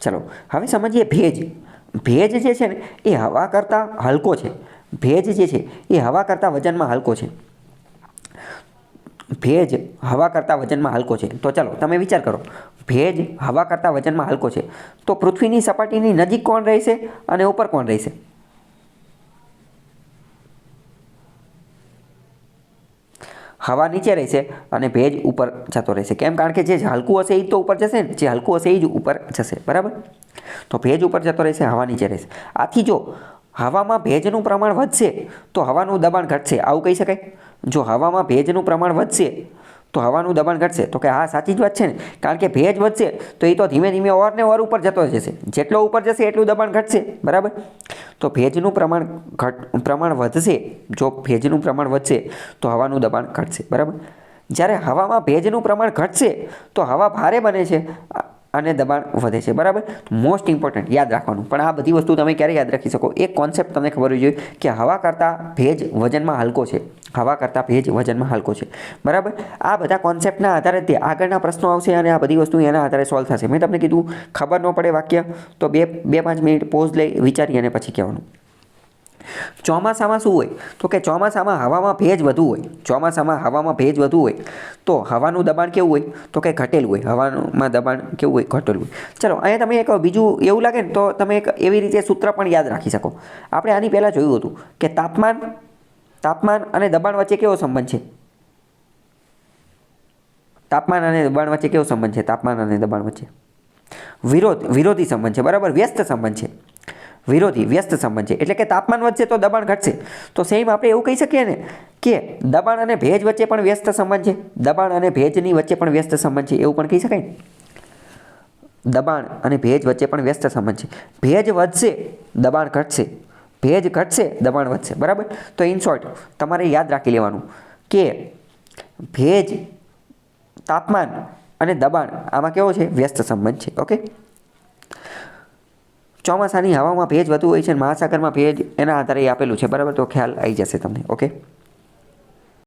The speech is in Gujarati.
ચલો, હવે સમજીએ ભેજ. ભેજ જે છે ને, એ હવા કરતાં હલકો છે. ભેજ જે છે, એ હવા કરતાં વજનમાં હલકો છે. ભેજ હવા કરતાં વજનમાં હલકો છે. તો ચાલો, તમે વિચાર કરો. ભેજ હવા કરતાં વજનમાં હલકો છે. તો પૃથ્વીની સપાટીની નજીક કોણ રહેશે અને ઉપર કોણ રહેશે? હવા નીચે રહેશે અને ભેજ ઉપર જતો રહેશે. કેમ? કારણ કે જે હલકું હશે એ તો ઉપર જશે ને. જે હલકું હશે એ જ ઉપર જશે. બરાબર? તો ભેજ ઉપર જતો રહેશે, હવા નીચે રહેશે. આથી જો હવામાં ભેજનું પ્રમાણ વધશે, તો હવાનું દબાણ ઘટશે. આવું કહી શકાય? જો હવામાં ભેજનું પ્રમાણ વધશે તો હવાનું દબાણ ઘટશે. તો કે હા, સાચી જ વાત છે ને. કારણ કે ભેજ વધશે, તો એ તો ધીમે ધીમે ઓર ને ઓર ઉપર જતો જશે. જેટલો ઉપર જશે એટલું દબાણ ઘટશે. બરાબર? તો ભેજનું પ્રમાણ ઘટ, પ્રમાણ વધશે. જો ભેજનું પ્રમાણ વધશે, તો હવાનું દબાણ ઘટશે. બરાબર? જ્યારે હવામાં ભેજનું પ્રમાણ ઘટશે, તો હવા ભારે બને છે. અને દબાણ વધે છે. બરાબર? મોસ્ટ ઇમ્પોર્ટન્ટ યાદ રાખવાનું. પણ આ બધી વસ્તુ તમે ક્યારે યાદ રાખી શકો? એક કોન્સેપ્ટ તમને ખબર હોવી જોઈએ કે હવા કરતાં ભેજ વજનમાં હલકો છે. હવા કરતાં ભેજ વજનમાં હલકો છે. બરાબર? આ બધા કોન્સેપ્ટના આધારે તે આગળના પ્રશ્નો આવશે અને આ બધી વસ્તુ એના આધારે સોલ્વ થશે. મેં તમને કીધું, ખબર ન પડે વાક્ય, તો બે બે, પાંચ મિનિટ પોઝ લઈ વિચારી અને પછી કહેવાનું. ચોમાસામાં શું હોય? તો કે ચોમાસામાં હવામાં ભેજ વધુ હોય. ચોમાસામાં હવામાં ભેજ વધુ હોય. તો હવાનું દબાણ કેવું હોય? તો કે ઘટેલું હોય. હવામાં દબાણ કેવું હોય? ઘટેલું હોય. ચલો, અહીંયા તમે એક બીજું એવું લાગે ને, તો તમે એક એવી રીતે સૂત્ર પણ યાદ રાખી શકો. આપણે આની પહેલાં જોયું હતું કે તાપમાન તાપમાન અને દબાણ વચ્ચે કેવો સંબંધ છે? તાપમાન અને દબાણ વચ્ચે કેવો સંબંધ છે? તાપમાન અને દબાણ વચ્ચે. વિરોધ, વિરોધી સંબંધ છે. બરાબર? વ્યસ્ત સંબંધ છે. વિરોધી, વ્યસ્ત સંબંધ છે. એટલે કે તાપમાન વધશે તો દબાણ ઘટશે. તો સેમ આપણે એવું કહી શકીએ ને કે દબાણ અને ભેજ વચ્ચે પણ વ્યસ્ત સંબંધ છે. દબાણ અને ભેજની વચ્ચે પણ વ્યસ્ત સંબંધ છે. એવું પણ કહી શકાય ને? દબાણ અને ભેજ વચ્ચે પણ વ્યસ્ત સંબંધ છે. ભેજ વધશે, દબાણ ઘટશે. ભેજ ઘટશે, દબાણ વધશે. બરાબર? તો ઇન શોર્ટ તમારે યાદ રાખી લેવાનું કે ભેજ, તાપમાન અને દબાણ આમાં કેવો છે? વ્યસ્ત સંબંધ છે. ઓકે? ચોમાસાની હવામાં ભેજ વધુ હોય છે અને મહાસાગરમાં ભેજ એના આધારે આપેલું છે. બરાબર? તો ખ્યાલ આવી જશે તમને. ઓકે